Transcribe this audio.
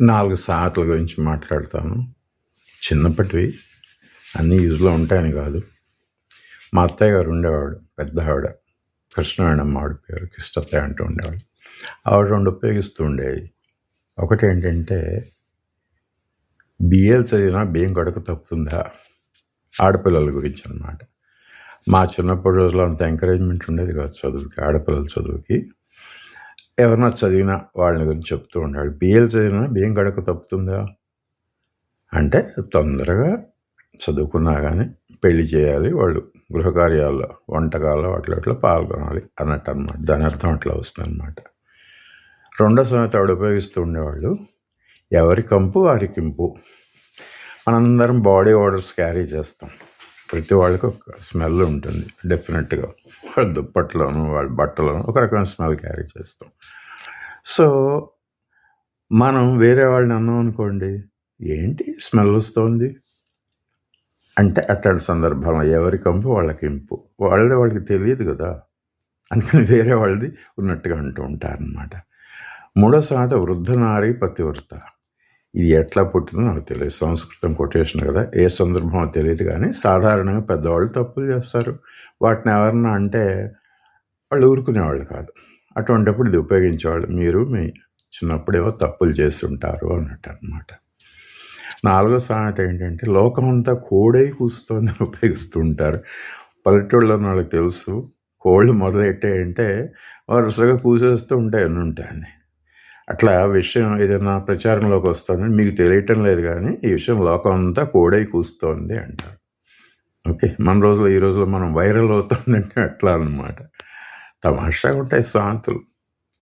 నాలుగు సార్ల గురించి మాట్లాడతాను. చిన్నప్పటివి అన్నీ యూజ్లో ఉంటాయని కాదు. మా అత్తయ్య గారు ఉండేవాడు పెద్ద ఆవిడ కృష్ణవేణమ్మ ఆవిడ పేరు కృష్ణత్తయ్య అంటూ ఉండేవాడు ఆవిడ రెండు ఉపయోగిస్తూ ఉండేది ఒకటి ఏంటంటే బిఏలు చదివినా బియ్యం గడక తప్పుతుందా? ఆడపిల్లల గురించి అన్నమాట. మా చిన్నప్పటి రోజుల్లో అంత ఎంకరేజ్మెంట్ ఉండేది కాదు చదువుకి ఆడపిల్లల చదువుకి. ఎవరన్నా చదివిన వాళ్ళని గురించి చెప్తూ ఉన్నాడు బిఏలు చదివినా బియ్యం గడక తప్పుతుందా? అంటే తొందరగా చదువుకున్నా కానీ పెళ్ళి చేయాలి వాళ్ళు గృహకార్యాల్లో వంటకాల్లో అట్లా అట్లా పాల్గొనాలి అన్నట్టు అనమాట దాని అర్థం అట్లా వస్తుంది అనమాట రెండో సంగతి ఆవిడ ఉపయోగిస్తూ ఉండేవాళ్ళు ఎవరి కంపు వారి కింపు. మనందరం బాడీ ఆర్డర్స్ క్యారీ చేస్తాం. ప్రతి వాళ్ళకి ఒక స్మెల్ ఉంటుంది డెఫినెట్గా వాళ్ళ దుప్పట్లోను వాళ్ళ బట్టలోను ఒక రకమైన స్మెల్ క్యారీ చేస్తాం. సో మనం వేరే వాళ్ళని అన్నాం అనుకోండి ఏంటి స్మెల్ వస్తుంది? అంటే అట్లాంటి సందర్భంలో ఎవరి కంపు వాళ్ళకి ఇంపు. వాళ్ళది వాళ్ళకి తెలియదు కదా. అందుకని వేరే వాళ్ళది ఉన్నట్టుగా అంటూ ఉంటారనమాట మూడో సాధ వృద్ధ నారి పతివ్రత. ఇది ఎట్లా పుట్టిందో నాకు తెలియదు. సంస్కృతం కొటేషన్ కదా. ఏ సందర్భమో తెలియదు కానీ సాధారణంగా పెద్దవాళ్ళు తప్పులు చేస్తారు. వాటిని ఎవరన్నా అంటే వాళ్ళు ఊరుకునేవాళ్ళు కాదు. అటువంటిప్పుడు ఇది ఉపయోగించేవాళ్ళు. మీరు మీ చిన్నప్పుడేవో తప్పులు చేస్తుంటారు అన్నట్టు అనమాట నాలుగో సామెత ఏంటంటే లోకం అంతా కోడై కూస్తోంది ఉపయోగిస్తుంటారు. పల్లెటూళ్ళలో వాళ్ళకి తెలుసు. కోళ్ళు మొదలెట్టాయంటే వరుసగా కూసేస్తూ ఉంటాయి అని ఉంటాయని అట్లా విషయం ఏదైనా ప్రచారంలోకి వస్తుందని మీకు తెలియటం లేదు కానీ ఈ విషయం లోకం అంతా కోడై కూస్తోంది అంటారు. ఓకే మన రోజులో ఈ రోజులో మనం వైరల్ అవుతుందంటే అట్లా అన్నమాట. తమాషాగా ఉంటాయి సాంతులు